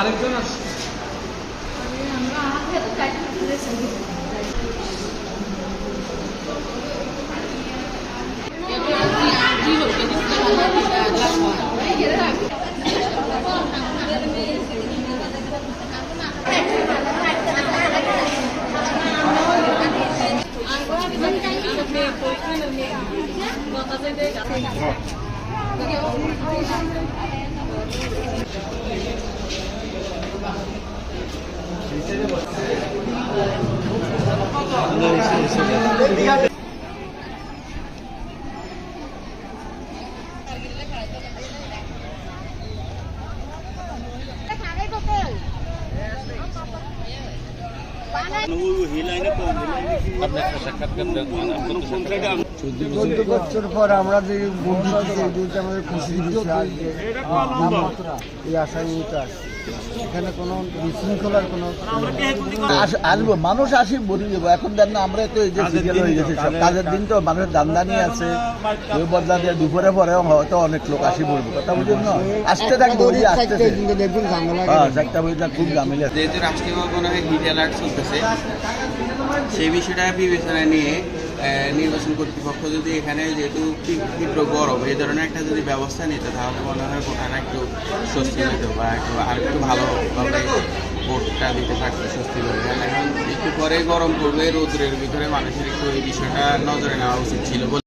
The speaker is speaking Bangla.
আরেকজন আছে আমরা আমাকে তো কাটি তুলেছি আমরা যে বন্ধু আমাদের খুশি দিচ্ছে এই আশা নিয়ে আসছি। এখানে কোনো বিশৃঙ্খলার কোনো আস- আসব মানুষ আসি বলি দেবো। এখন দেন না আমরা তো এই যে সিরিয়াল হয়ে গেছে সব কাজের দিন তো মানুষের দান্দানি আছে। ওই বদলা দিয়ে দুপুরে পরে হয়তো অনেক লোক আসি বলব। কথা বুঝুন না? আসতে থাকব ওই আসতেছে। কিন্তু দেখবেন ঝামেলা হ্যাঁ চারটা বইটা খুব জামিল আছে। যেহেতু রাষ্ট্রীয়ভাবে মনে হয় হিট অ্যালার্ট চলতেছে সেই বিষয়টা বিবেচনায় নিয়ে নির্বাচন কর্তৃপক্ষ যদি এখানে যেহেতু তীব্র- গরম, এই ধরনের একটা যদি ব্যবস্থা নিতে, তাহলে মনে হয় ভোটাররা একটু স্বস্তি পেত বা একটু, আর একটু ভালোভাবে ভোটটা দিতে থাকতো স্বস্তি করে এখন একটু পরে গরম পড়বে, রোদ্রের ভিতরে মানুষের একটু এই বিষয়টা নজরে নেওয়া উচিত ছিল বলে